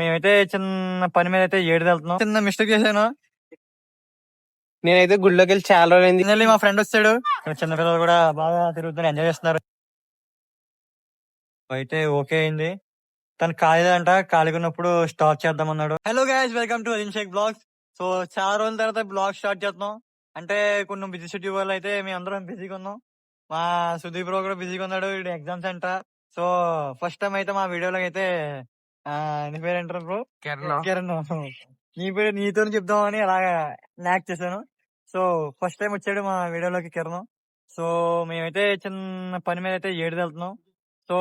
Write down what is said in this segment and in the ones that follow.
మేమైతే చిన్న పని మీద అయితే ఏడు వెళ్తున్నాం చిన్న మిస్టేక్ చేశాను. నేనైతే గుడిలోకి వెళ్ళి చాలా రోజులైంది. మా ఫ్రెండ్ వచ్చాడు. చిన్న పిల్లలు కూడా బాగా తిరుగుతున్నారు ఎంజాయ్ చేస్తున్నారు. అయితే ఓకే అయింది. తను ఖాళీదంట ఖాళీగా ఉన్నప్పుడు స్టార్ట్ చేద్దాం అన్నాడు. Hello guys welcome to Shaik vlogs so చాలా రోజుల తర్వాత బ్లాగ్ స్టార్ట్ చేస్తున్నాం. అంటే కొన్ని బిజీ షెడ్యూల్ వల్ల అయితే మేము అందరం బిజీగా ఉన్నాం. మా సుదీప్ బ్రో కూడా బిజీగా ఉన్నాడు ఎగ్జామ్స్ అంట సో ఫస్ట్ టైం అయితే మా వీడియోలో అయితే నీ పేరు ఏంటారు బ్రో? కిరణ్. నీ పేరు నీతో చెప్దామని అలాగా ల్యాక్ చేశాను. సో ఫస్ట్ టైం వచ్చాడు మా వీడియోలోకి కిరణ్. సో మేమైతే చిన్న పని మీద అయితే ఏడు వెళ్తున్నాం సో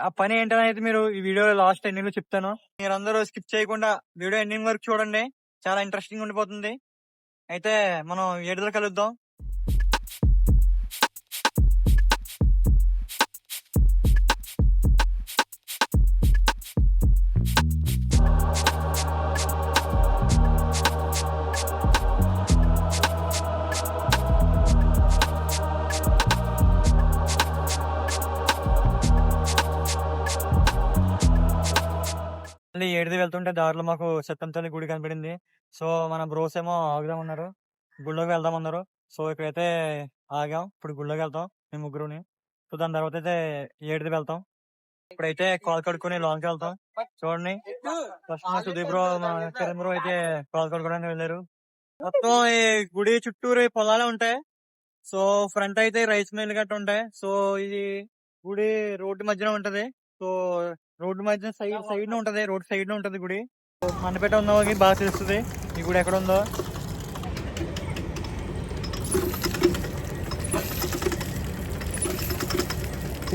ఆ పని ఏంటని అయితే మీరు ఈ వీడియో లాస్ట్ ఎండింగ్లో చెప్తాను. మీరందరూ స్కిప్ చేయకుండా వీడియో ఎండింగ్ వరకు చూడండి. చాలా ఇంట్రెస్టింగ్ ఉండిపోతుంది. అయితే మనం ఏడుదల కలుద్దాం. మళ్ళీ వెళ్తుంటే దారిలో మాకు సత్యంతల్లి గుడి కనపడింది. సో మన బ్రోస్ ఏమో ఆగుదాం ఉన్నారు గుళ్ళోకి వెళ్దాం అన్నారు. సో ఇక్కడైతే ఆగాం. ఇప్పుడు గుళ్ళోకి వెళ్తాం మేము ముగ్గురుని. సో దాని తర్వాత అయితే ఏడుది వెళ్తాం. ఇప్పుడైతే కాల్ కడుక్కుని లాంగ్ వెళ్తాం. చూడండి. ఫస్ట్ సుదీప్ బ్రో మా కిరణ్ బ్రో అయితే కాల్ కడుక్కోవడానికి వెళ్ళారు. మొత్తం ఈ గుడి చుట్టూరు పొలాలే ఉంటాయి. సో ఫ్రంట్ అయితే రైస్ మిల్ గట్ట ఉంటాయి. సో ఇది గుడి రోడ్డు మధ్యన ఉంటది. సో రోడ్డు మధ్య సైడ్ సైడ్ న ఉంటది రోడ్ సైడ్ న ఉంటది గుడి. సో మండపేట ఉన్న వాళ్ళకి బాగా తెలుస్తుంది. ఈ గుడి ఎక్కడ ఉందో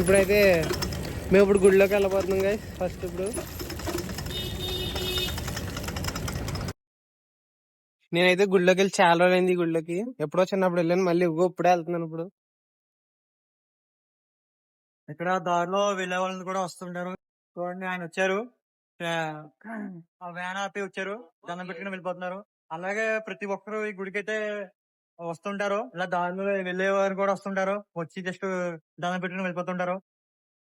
ఇప్పుడైతే మేము ఇప్పుడు గుడిలోకి వెళ్ళబోతున్నాం గైస్ ఫస్ట్ ఇప్పుడు. నేనైతే గుడిలోకి వెళ్ళి చాలా రోజులైంది ఈ గుడిలోకి. ఎప్పుడో చిన్నప్పుడు వెళ్ళాను మళ్ళీ ఇగో ఇప్పుడే వెళ్తున్నాను ఇప్పుడు. ఇక్కడ దారిలో వెళ్ళే వాళ్ళని కూడా వస్తుంటారు. చూడండి ఆయన వచ్చారు. వ్యాన్ ఆపి వచ్చారు. దండం పెట్టుకుని వెళ్ళిపోతున్నారు. అలాగే ప్రతి ఒక్కరు ఈ గుడికి అయితే వస్తుంటారు. ఇలా దారిలో వెళ్ళే వారు కూడా వస్తుంటారు. వచ్చి జస్ట్ దండం పెట్టుకుని వెళ్ళిపోతుంటారు.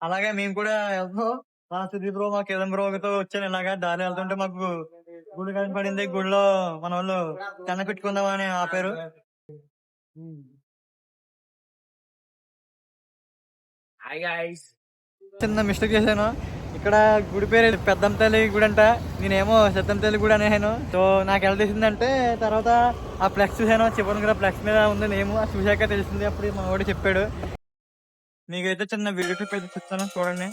అలాగే మేము కూడా వెళ్తాం మా సుదీప్ బ్రో మా కిరణ్ బ్రోతో వచ్చాను. ఇలాగా దారి వెళ్తుంటే మాకు గుడి కనపడింది. గుడిలో మన వాళ్ళు దండం పెట్టుకుందామని ఆపారు. చిన్న మిస్టేక్ చేశాను. ఇక్కడ గుడి పేరు పెద్దమ్మ తల్లి గుడి అంట. నేనేమో సత్యం తల్లి గుడి అనేసాను. సో నాకు ఎలా తెలిసిందంటే తర్వాత ఆ ఫ్లెక్స్ చూసాను చివరి కూడా ఫ్లెక్స్ మీద ఉంది నేము. అది చూశాక తెలిసింది. అప్పుడు మా వాడు చెప్పాడు. మీకైతే చిన్న వీడియో క్లిప్ అయితే చెప్తాను చూడండి.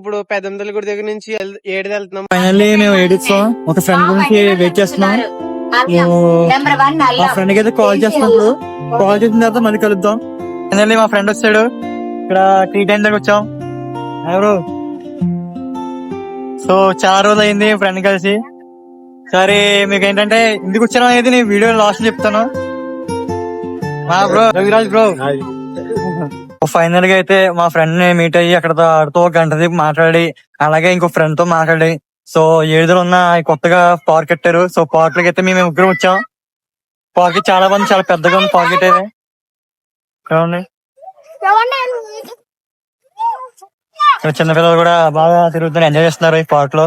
ఇప్పుడు పెద్దంతల గుడి దగ్గర నుంచి ఏడు వెళ్తున్నాం. ఫైనల్లీ మేము ఎడిట్స్ ఒక ఫ్రెండ్ గురించి వెయిట్ చేస్తున్నాం. మా ఫ్రెండ్కి అయితే కాల్ చేస్తున్నప్పుడు కాల్ చేసిన తర్వాత మళ్ళీ కలుద్దాం. ఫైనల్లీ మా ఫ్రెండ్ వచ్చాడు ఇక్కడ టీ టైం దగ్గర వచ్చాం. ఎవరు సో చాలా రోజులు అయింది ఫ్రెండ్ కలిసి. సరే మీకు ఏంటంటే ఎందుకు వచ్చాను అనేది నేను వీడియో లాస్ట్ చెప్తాను. మా బ్రో రవిరాజ్ బ్రో ఫైనల్గా అయితే మా ఫ్రెండ్ని మీట్ అయ్యి అక్కడ ఆడుతూ ఒక గంట సేపు మాట్లాడి అలాగే ఇంకో ఫ్రెండ్తో మాట్లాడి. సో ఏడుదల ఉన్న కొత్తగా పార్క్ కట్టారు. సో పార్క్ లకి అయితే మేము ముగ్గురం వచ్చాం. పార్క్ చాలా మంది చాలా పెద్దగా ఉంది పార్క్ అయితే. చూడండి చిన్న పిల్లలు కూడా బాగా తిరుగుతున్నారు ఎంజాయ్ చేస్తున్నారు ఈ పార్క్లో.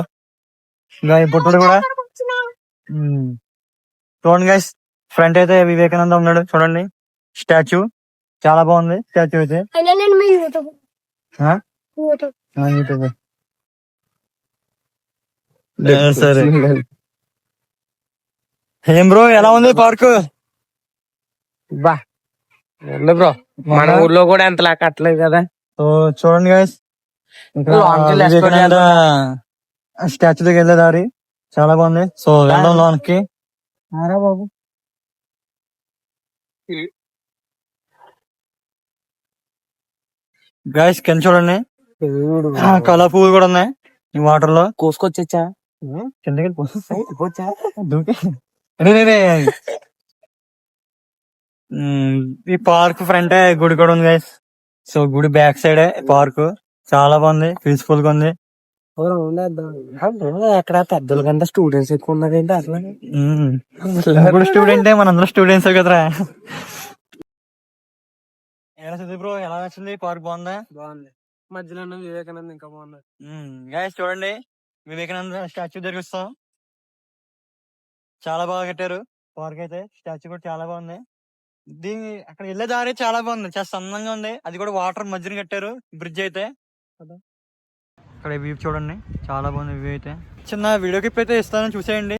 ఇంకా ఈ పుట్టుడు కూడా. చూడండి గైస్ ఫ్రంట్ అయితే వివేకానంద ఉన్నాడు. చూడండి. స్టాచ్యూ చాలా బాగుంది. స్టాచ్యూ అయితే? సరే. ఏం బ్రో ఎలా ఉంది పార్క్? బా. బ్రో. మన ఊర్లో కూడా ఎంత కట్టలేదు కదా. సో చూడండి గైస్ స్టాచ్యూ దగ్గర వెళ్ళే దారి. చాలా బాగుంది. సో వెళ్దాం లోనికి. బాబు. గాయస్ కింద చూడండి. కలర్ పువ్వులు కూడా ఉన్నాయి. ఈ వాటర్లో. కోసుకొచ్చా కిందకి వెళ్ళిపో. దూకి. రే, రే, రే. ఉమ్, ఈ పార్క్ ఫ్రంట్ గుడి కూడా ఉంది గైస్ సో గుడి బ్యాక్ సైడ్ పార్క్ చాలా బాగుంది. పీస్ఫుల్గా ఉంది. అక్కడ పెద్దల కంటే స్టూడెంట్స్ ఎక్కువ ఉన్నారంటే అసలు? ఉమ్. ఇప్పుడు స్టూడెంటే మనందరం స్టూడెంట్స్ కదరా. ఎలా సుదీప్ బ్రో ఎలా నచ్చింది? పార్క్ బాగుందా? బాగుంది. మధ్యలో ఉన్న వివేకానంద ఇంకా గాయస్ చూడండి. వివేకానంద స్టాచ్యూ దగ్గరికి వస్తాం చాలా బాగా కట్టారు. పార్క్ అయితే స్టాచ్యూ కూడా చాలా బాగుంది. దీని అక్కడ వెళ్ళే దారి చాలా బాగుంది. చాలా అందంగా ఉంది. అది కూడా వాటర్ మధ్యన కట్టారు. బ్రిడ్జ్ అయితే. అక్కడ వ్యూ చూడండి. చాలా బాగుంది వ్యూ అయితే. చిన్న వీడియో క్లిప్ అయితే ఇస్తాను. చూసేయండి.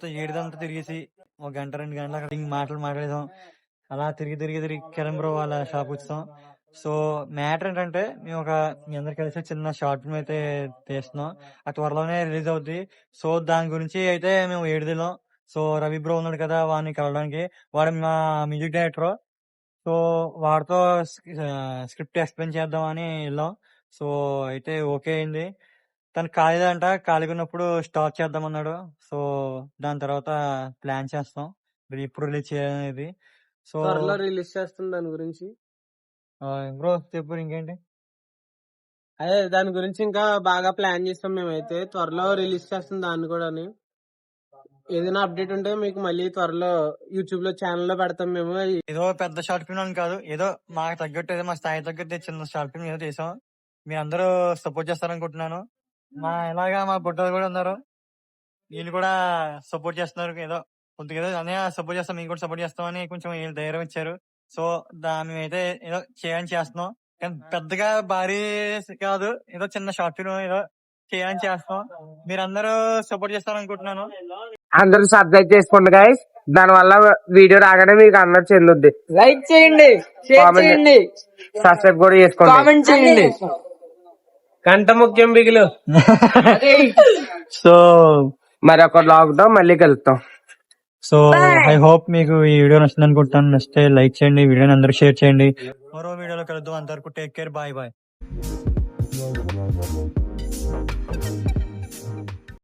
మొత్తం ఏడుదంతా తిరిగేసి ఒక గంట రెండు గంటలు అక్కడ మాటలు మాట్లాడేదాం అలా తిరిగి తిరిగి తిరిగి కిలంబ్రో బ్రో వాళ్ళ షాప్ వచ్చాం. సో మ్యాటర్ ఏంటంటే మేము ఒక మీ అందరు కలిసి చిన్న షార్ట్ ఫిల్మ్ అయితే తీస్తున్నాం. అది త్వరలోనే రిలీజ్ అవుద్ది. సో దాని గురించి అయితే మేము ఏడుదిలాం సో రవి బ్రో ఉన్నాడు కదా వాడిని కలవడానికి. వాడు మా మ్యూజిక్ డైరెక్టర్ సో వాడితో స్క్రిప్ట్ ఎక్స్ప్లెయిన్ చేద్దామని వెళ్ళాం. సో అయితే ఓకే అయింది. తను కాలేదంట ఖాళీగా ఉన్నప్పుడు స్టార్ట్ చేద్దాం అన్నాడు సో దాని తర్వాత ప్లాన్ చేస్తాం. మరి ఎప్పుడు రిలీజ్ చేయాలనేది. సో త్వరలో రిలీజ్ చేస్తుంది దాని గురించి. బ్రో చెప్పు ఇంకేంటి? అదే దాని గురించి ఇంకా బాగా ప్లాన్ చేస్తాం మేమైతే. త్వరలో రిలీజ్ చేస్తుంది దాన్ని కూడా ఏదైనా అప్డేట్ ఉంటే మీకు మళ్ళీ త్వరలో యూట్యూబ్లో ఛానల్లో పెడతాం మేము. ఏదో పెద్ద షార్ట్ ఫిల్మ్ అని కాదు. ఏదో మాకు తగ్గట్టు ఏదో మా స్థాయి తగ్గట్టు చిన్న షార్ట్ ఫిల్మ్ ఏదో చేసాం మీ అందరూ సపోర్ట్ చేస్తారనుకుంటున్నాను. మా ఇలాగా మా బుట్టలు కూడా ఉన్నారు. వీళ్ళు కూడా సపోర్ట్ చేస్తున్నారు ఏదో. కొద్దిగా ఏదో అనే సపోర్ట్ చేస్తాం మేము కూడా సపోర్ట్ చేస్తామని కొంచెం వీళ్ళు ధైర్యం ఇచ్చారు. సో దా మేమైతే ఏదో చేయాలని చేస్తున్నాం. కానీ పెద్దగా భారీ కాదు. ఏదో చిన్న షార్ట్ ఫిల్మ్ ఏదో చేయాలని చేస్తాం మీరందరూ సపోర్ట్ చేస్తారనుకుంటున్నాను. అందరూ సబ్స్క్రైబ్ చేసుకోండి గైస్ దాని వల్ల వీడియో రాగానే మీకు అందరు చెందుద్ది. లైక్ చేయండి షేర్ చేయండి. సబ్స్క్రైబ్ కూడా చేసుకోండి. కామెంట్ చేయండి. గంట ముఖ్యం బిగులు. సో మరి ఒక లాగ్తో మళ్ళీ కలుద్దాం. సో ఐ హోప్ మీకు ఈ వీడియో నచ్చింది అనుకుంటాను నచ్చితే లైక్ చేయండి వీడియోని అందరూ షేర్ చేయండి. మరో వీడియోలో కలుద్దాం. అంతవరకు టేక్ కేర్ బాయ్ బాయ్